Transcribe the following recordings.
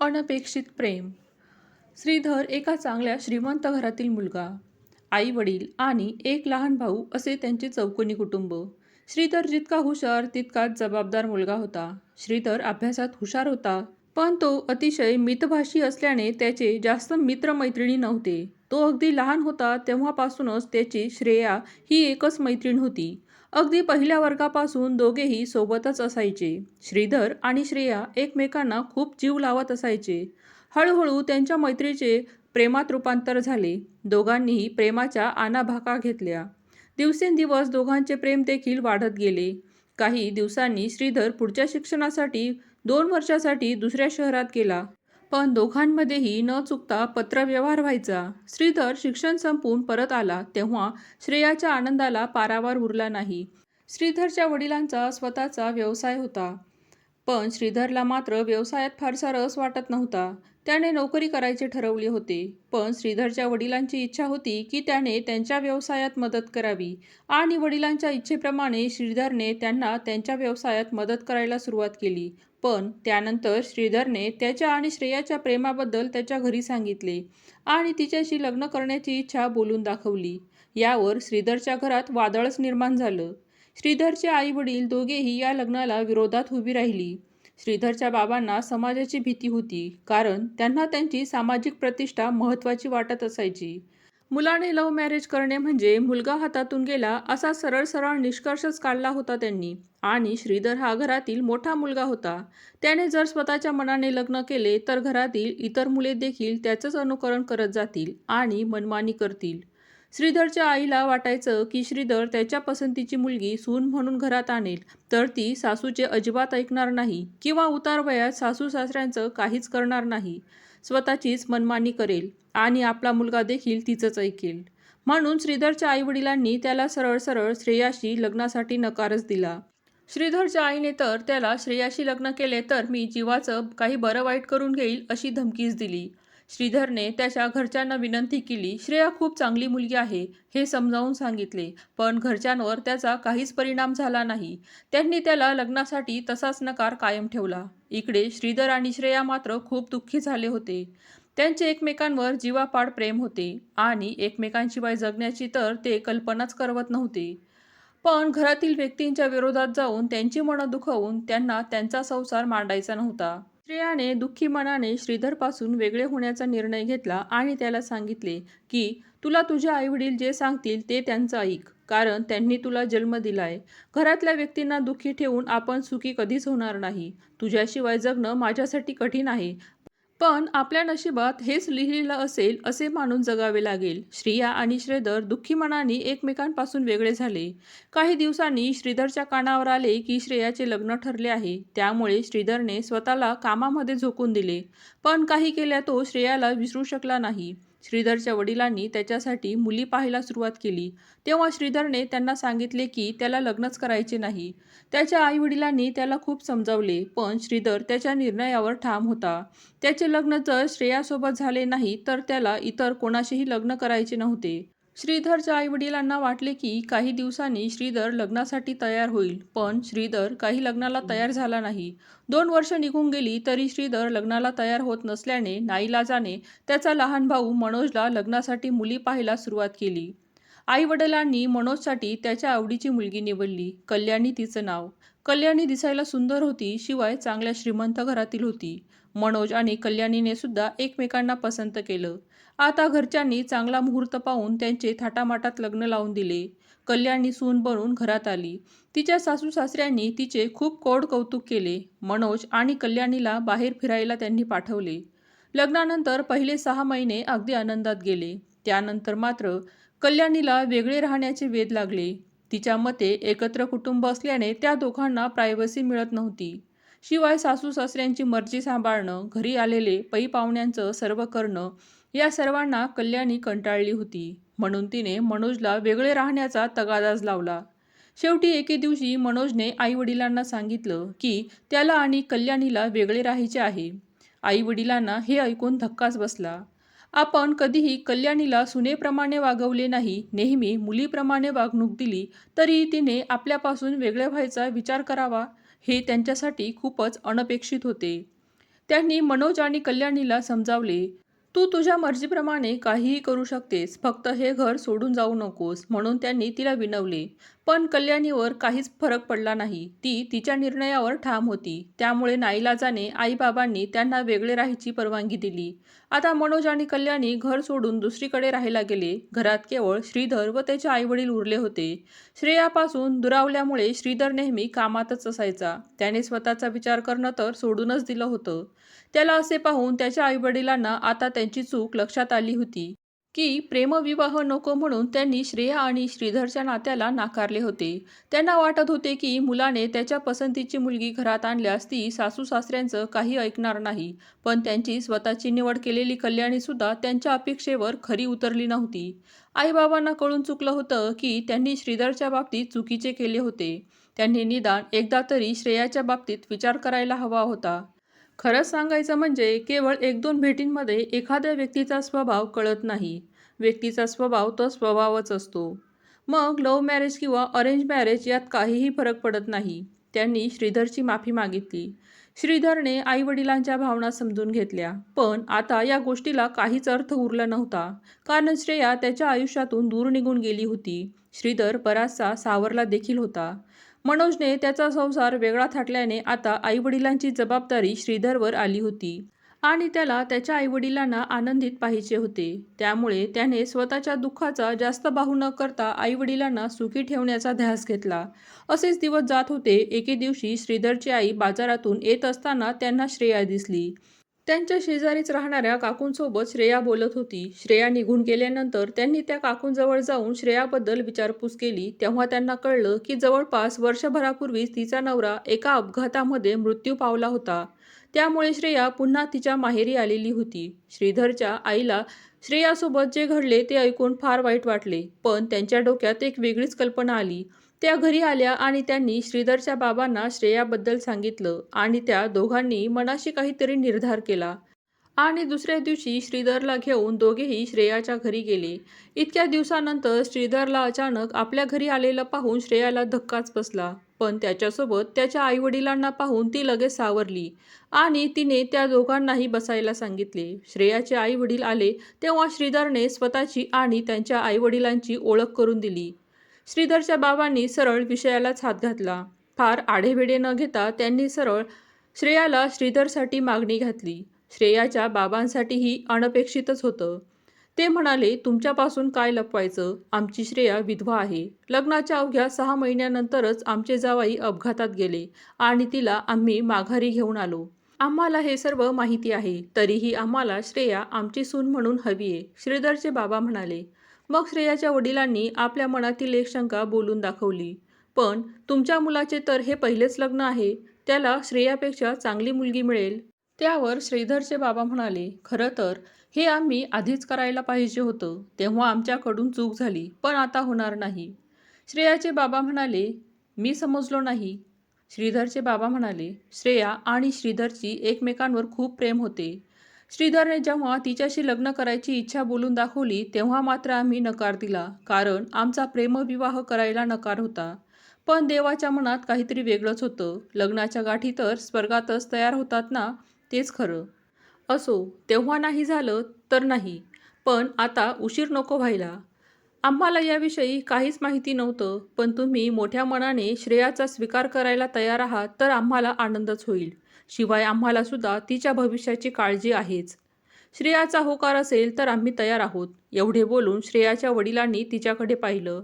अनपेक्षित प्रेम. श्रीधर एका चांगल्या श्रीमंत घरातील मुलगा. आई वडील आणि एक लहान भाऊ असे त्यांचे चौकोनी कुटुंब. श्रीधर जितका हुशार तितकाच जबाबदार मुलगा होता. श्रीधर अभ्यासात हुशार होता पण तो अतिशय मितभाषी असल्याने त्याचे जास्त मित्रमैत्रिणी नव्हते. तो अगदी लहान होता तेव्हापासूनच त्याची श्रेया ही एकच मैत्रीण होती. अगदी पहिल्या वर्गापासून दोघेही सोबतच असायचे. श्रीधर आणि श्रेया एकमेकांना खूप जीव लावत असायचे. हळूहळू त्यांच्या मैत्रीचे प्रेमात रूपांतर झाले. दोघांनीही प्रेमाच्या आणाभाका घेतल्या. दिवसेंदिवस दोघांचे प्रेम देखील वाढत गेले. काही दिवसांनी श्रीधर पुढच्या शिक्षणासाठी दोन वर्षासाठी दुसऱ्या शहरात गेला. पण दोघांमध्येही न चुकता पत्रव्यवहार व्हायचा. श्रीधर शिक्षण संपवून परत आला तेव्हा श्रेयाच्या आनंदाला पारावार उरला नाही. श्रीधरच्या वडिलांचा स्वतःचा व्यवसाय होता. पण श्रीधरला मात्र व्यवसायात फारसा रस वाटत नव्हता. त्याने नोकरी करायचे ठरवले होते. पण श्रीधरच्या वडिलांची इच्छा होती की त्याने त्यांच्या व्यवसायात मदत करावी. आणि वडिलांच्या इच्छेप्रमाणे श्रीधरने त्यांना त्यांच्या व्यवसायात मदत करायला सुरुवात केली. पण त्यानंतर श्रीधरने त्याच्या आणि श्रेयाच्या प्रेमाबद्दल त्याच्या घरी सांगितले आणि तिच्याशी लग्न करण्याची इच्छा बोलून दाखवली. यावर श्रीधरच्या घरात वादळच निर्माण झालं. श्रीधरचे आई वडील दोघेही या लग्नाला विरोधात उभी राहिली. श्रीधरच्या बाबांना समाजाची भीती होती कारण त्यांना त्यांची सामाजिक प्रतिष्ठा महत्त्वाची वाटत असायची. मुलाने लव्ह मॅरेज करणे म्हणजे मुलगा हातातून गेला असा सरळ सरळ निष्कर्षच काढला होता त्यांनी आणि श्रीधर हा घरातील मोठा मुलगा होता. त्याने जर स्वतःच्या मनाने लग्न केले तर घरातील इतर मुले देखील त्याचंच अनुकरण करत जातील आणि मनमानी करतील. श्रीधरच्या आईला वाटायचं की श्रीधर त्याच्या पसंतीची मुलगी सून म्हणून घरात आणेल तर ती सासूचे अजिबात ऐकणार नाही किंवा उतार वयात सासू सासऱ्यांचं काहीच करणार नाही. स्वतःचीच मनमानी करेल आणि आपला मुलगा देखील तिचंच ऐकेल. म्हणून श्रीधरच्या आईवडिलांनी त्याला सरळ सरळ श्रेयाशी लग्नासाठी नकारच दिला. श्रीधरच्या आईने तर त्याला श्रेयाशी लग्न केले तर मी जीवाचं काही बरं वाईट करून घेईल अशी धमकीच दिली. श्रीधरने त्याच्या घरच्यांना विनंती केली श्रेया खूप चांगली मुलगी आहे हे समजावून सांगितले. पण घरच्यांवर त्याचा काहीच परिणाम झाला नाही. त्यांनी त्याला लग्नासाठी तसाच नकार कायम ठेवला. इकडे श्रीधर आणि श्रेया मात्र खूप दुःखी झाले होते. त्यांचे एकमेकांवर जीवापाड प्रेम होते आणि एकमेकांशिवाय जगण्याची तर ते कल्पनाच करवत नव्हते. पण घरातील व्यक्तींच्या विरोधात जाऊन त्यांची मनं दुखवून त्यांना त्यांचा संसार मांडायचा नव्हता. स्त्रियाने दुःखी मनाने श्रीधरपासून वेगळे होण्याचा निर्णय घेतला आणि त्याला सांगितले की तुला तुझे आईवडील जे सांगतील ते त्यांचं ऐक कारण त्यांनी तुला जन्म दिलाय. घरातल्या व्यक्तींना दुःखी ठेवून आपण सुखी कधीच होणार नाही. तुझ्याशिवाय जगणं माझ्यासाठी कठीण आहे. पण आपल्या नशिबात हेच लिहिलेलं असेल असे मानून जगावे लागेल. श्रिया आणि श्रीधर दुःखी मनाने एकमेकांपासून वेगळे झाले. काही दिवसांनी श्रीधरच्या कानावर आले की श्रेयाचे लग्न ठरले आहे. त्यामुळे श्रीधरने स्वतःला कामामध्ये झोकून दिले. पण काही केल्या तो श्रेयाला विसरू शकला नाही. श्रीधरच्या वडिलांनी त्याच्यासाठी मुली पाहायला सुरुवात केली. तेव्हा श्रीधरने त्यांना सांगितले की त्याला लग्नच करायचे नाही. त्याच्या आईवडिलांनी त्याला खूप समजावले पण श्रीधर त्याच्या निर्णयावर ठाम होता. त्याचे लग्न जर श्रेयासोबत झाले नाही तर त्याला इतर कोणाशीही लग्न करायचे नव्हते. श्रीधरच्या आईवडिलांना वाटले की काही दिवसांनी श्रीधर लग्नासाठी तयार होईल पण श्रीधर काही लग्नाला तयार झाला नाही. दोन वर्ष निघून गेली तरी श्रीधर लग्नाला तयार होत नसल्याने नाईलाजाने त्याचा लहान भाऊ मनोजला लग्नासाठी मुली पाहायला सुरुवात केली. आईवडिलांनी मनोजसाठी त्याच्या आवडीची मुलगी निवडली कल्याणी तिचं नाव. कल्याणी दिसायला सुंदर होती शिवाय चांगल्या श्रीमंत घरातील होती. मनोज आणि कल्याणीने सुद्धा एकमेकांना पसंत केलं. आता घरच्यांनी चांगला मुहूर्त पाहून त्यांचे थाटामाटात लग्न लावून दिले. कल्याणी सून बनून घरात आली. तिच्या सासू सासऱ्यांनी तिचे खूप कोड कौतुक केले. मनोज आणि कल्याणीला बाहेर फिरायला त्यांनी पाठवले. लग्नानंतर पहिले सहा महिने अगदी आनंदात गेले. त्यानंतर मात्र कल्याणीला वेगळे राहण्याचे वेध लागले. तिच्या मते एकत्र कुटुंब असल्याने त्या दोघांना प्रायव्हसी मिळत नव्हती. शिवाय सासू सासऱ्यांची मर्जी सांभाळणं घरी आलेले पै पाहुण्यांचं सर्व करणं या सर्वांना कल्याणी कंटाळली होती. म्हणून तिने मनोजला वेगळे राहण्याचा तगादाच लावला. शेवटी एके दिवशी मनोजने आईवडिलांना सांगितलं की त्याला आणि कल्याणीला वेगळे राहायचे आहे. आईवडिलांना हे ऐकून धक्काच बसला. आपण कधीही कल्याणीला सुनेप्रमाणे वागवले नाही नेहमी मुलीप्रमाणे वागणूक दिली तरी तिने आपल्यापासून वेगळे व्हायचा विचार करावा हे त्यांच्यासाठी खूपच अनपेक्षित होते. त्यांनी मनोज आणि कल्याणीला समजावले तू तुझ्या मर्जीप्रमाणे काहीही करू शकतेस फक्त हे घर सोडून जाऊ नकोस म्हणून त्यांनी तिला विनवले. पण कल्याणीवर काहीच फरक पडला नाही. ती तिच्या निर्णयावर ठाम होती. त्यामुळे नाईलाजाने आईबाबांनी त्यांना वेगळे राहायची परवानगी दिली. आता मनोज आणि कल्याणी घर सोडून दुसरीकडे राहायला गेले. घरात केवळ श्रीधर व त्याचे आईवडील उरले होते. श्रेयापासून दुरावल्यामुळे श्रीधर नेहमी कामातच असायचा. त्याने स्वतःचा विचार करणं तर सोडूनच दिलं होतं. त्याला असे पाहून त्याच्या आईवडिलांना आता त्यांची चूक लक्षात आली होती. की प्रेमविवाह नको म्हणून त्यांनी श्रेया आणि श्रीधरच्या नात्याला नाकारले होते. त्यांना वाटत होते की मुलाने त्याच्या पसंतीची मुलगी घरात आणल्यास ती सासू सासऱ्यांचं काही ऐकणार नाही. पण त्यांची स्वतःची निवड केलेली कल्याणीसुद्धा त्यांच्या अपेक्षेवर खरी उतरली नव्हती. आईबाबांना कळून चुकलं होतं की त्यांनी श्रीधरच्या बाबतीत चुकीचे केले होते. त्यांनी निदान एकदा तरी श्रेयाच्या बाबतीत विचार करायला हवा होता. खरंच सांगायचं म्हणजे केवळ एक दोन भेटींमध्ये एखाद्या व्यक्तीचा स्वभाव कळत नाही. व्यक्तीचा स्वभाव तो स्वभावच असतो. मग लव्ह मॅरेज किंवा अरेंज मॅरेज यात काहीही फरक पडत नाही. त्यांनी श्रीधरची माफी मागितली. श्रीधरने आईवडिलांच्या भावना समजून घेतल्या. पण आता या गोष्टीला काहीच अर्थ उरला नव्हता. कारण श्रेया त्याच्या आयुष्यातून दूर निघून गेली होती. श्रीधर बराचसा सावरला देखील होता. मनोजने त्याचा संसार वेगळा थाटल्याने आता आईवडिलांची जबाबदारी श्रीधरवर आली होती. आणि त्याला त्याच्या आईवडिलांना आनंदित पाहिजे होते. त्यामुळे त्याने स्वतःच्या दुःखाचा जास्त बाहू न करता आईवडिलांना सुखी ठेवण्याचा ध्यास घेतला. असेच दिवस जात होते. एके दिवशी श्रीधरची आई बाजारातून येत असताना त्यांना श्रेया दिसली. त्यांच्या शेजारीच राहणाऱ्या काकूंसोबत श्रेया बोलत होती. श्रेया निघून गेल्यानंतर त्यांनी त्या काकूंजवळ जाऊन श्रेयाबद्दल विचारपूस केली. तेव्हा त्यांना कळलं की जवळपास वर्षभरापूर्वीच तिचा नवरा एका अपघातामध्ये मृत्यू पावला होता. त्यामुळे श्रेया पुन्हा तिच्या माहेरी आलेली होती. श्रीधरच्या आईला श्रेयासोबत जे घडले ते ऐकून फार वाईट वाटले. पण त्यांच्या डोक्यात एक वेगळीच कल्पना आली. त्या घरी आल्या आणि त्यांनी श्रीधरच्या बाबांना श्रेयाबद्दल सांगितलं आणि त्या दोघांनी मनाशी काहीतरी निर्धार केला. आणि दुसऱ्या दिवशी श्रीधरला घेऊन दोघेही श्रेयाच्या घरी गेले. इतक्या दिवसानंतर श्रीधरला अचानक आपल्या घरी आलेलं पाहून श्रेयाला धक्काच बसला. पण त्याच्यासोबत त्याच्या आईवडिलांना पाहून ती लगेच सावरली आणि तिने त्या दोघांनाही बसायला सांगितले. श्रेयाचे आईवडील आले तेव्हा श्रीधरने स्वतःची आणि त्यांच्या आईवडिलांची ओळख करून दिली. श्रीधरच्या बाबांनी सरळ विषयालाच हात घातला. फार आढेवेढे न घेता त्यांनी सरळ श्रेयाला श्रीधरसाठी मागणी घातली. श्रेयाच्या बाबांसाठीही अनपेक्षितच होतं. ते म्हणाले तुमच्यापासून काय लपवायचं? आमची श्रेया विधवा आहे. लग्नाच्या अवघ्या सहा महिन्यानंतरच आमचे जावाई अपघातात गेले आणि तिला आम्ही माघारी घेऊन आलो. आम्हाला हे सर्व माहिती आहे. तरीही आम्हाला श्रेया आमची सून म्हणून हवी आहे. श्रीधरचे बाबा म्हणाले मग श्रेयाच्या वडिलांनी आपल्या मनातील एक शंका बोलून दाखवली. पण तुमच्या मुलाचे तर हे पहिलेच लग्न आहे. त्याला श्रेयापेक्षा चांगली मुलगी मिळेल. त्यावर श्रीधरचे बाबा म्हणाले खरं तर हे आम्ही आधीच करायला पाहिजे होतं. तेव्हा आमच्याकडून चूक झाली पण आता होणार नाही. श्रेयाचे बाबा म्हणाले मी समजलो नाही. श्रीधरचे बाबा म्हणाले श्रेया आणि श्रीधरची एकमेकांवर खूप प्रेम होते. श्रीधरने जेव्हा तिच्याशी लग्न करायची इच्छा बोलून दाखवली तेव्हा मात्र आम्ही नकार दिला कारण आमचा प्रेमविवाह करायला नकार होता. पण देवाच्या मनात काहीतरी वेगळंच होतं. लग्नाच्या गाठी तर स्वर्गातच तयार होतात ना तेच खरं. असो तेव्हा नाही झालं तर नाही. पण आता उशीर नको व्हायला. आम्हाला याविषयी काहीच माहिती नव्हतं पण तुम्ही मोठ्या मनाने श्रेयाचा स्वीकार करायला तयार आहात तर आम्हाला आनंदच होईल. शिवाय आम्हालासुद्धा तिच्या भविष्याची काळजी आहेच. श्रेयाचा होकार असेल तर आम्ही तयार आहोत एवढे बोलून श्रेयाच्या वडिलांनी तिच्याकडे पाहिलं.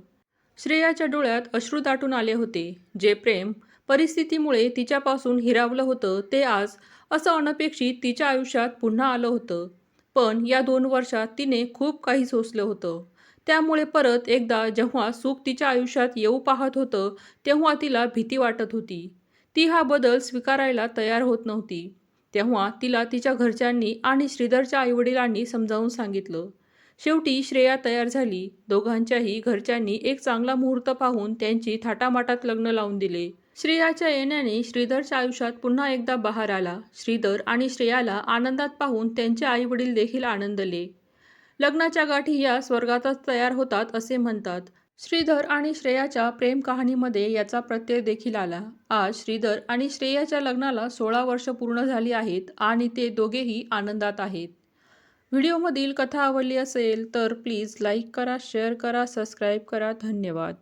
श्रेयाच्या डोळ्यात अश्रू दाटून आले होते जे प्रेम परिस्थितीमुळे तिच्यापासून हिरावलं होतं ते आज असं अनपेक्षित तिच्या आयुष्यात पुन्हा आलं होतं. पण या दोन वर्षात तिने खूप काही सोसलं होतं. त्यामुळे परत एकदा जेव्हा सुख तिच्या आयुष्यात येऊ पाहत होतं तेव्हा तिला भीती वाटत होती. ती हा बदल स्वीकारायला तयार होत नव्हती. तेव्हा तिला तिच्या घरच्यांनी आणि श्रीधरच्या आईवडिलांनी समजावून सांगितलं. शेवटी श्रेया तयार झाली. दोघांच्याही घरच्यांनी एक चांगला मुहूर्त पाहून त्यांची थाटामाटात लग्न लावून दिले. श्रेयाच्या येण्याने श्रीधरच्या आयुष्यात पुन्हा एकदा बहार आला. श्रीधर आणि श्रेयाला आनंदात पाहून त्यांचे आईवडील देखील आनंदले. लग्नाच्या गाठी या स्वर्गातच तयार होतात असे म्हणतात. श्रीधर आणि श्रेयाच्या प्रेम कहाणीमध्ये याचा प्रत्यय देखील आला. आज श्रीधर आणि श्रेयाच्या लग्नाला सोळा वर्ष पूर्ण झाली आहेत आणि ते दोघेही आनंदात आहेत. व्हिडिओमधील कथा आवडली असेल तर प्लीज लाईक करा शेअर करा सबस्क्राईब करा. धन्यवाद.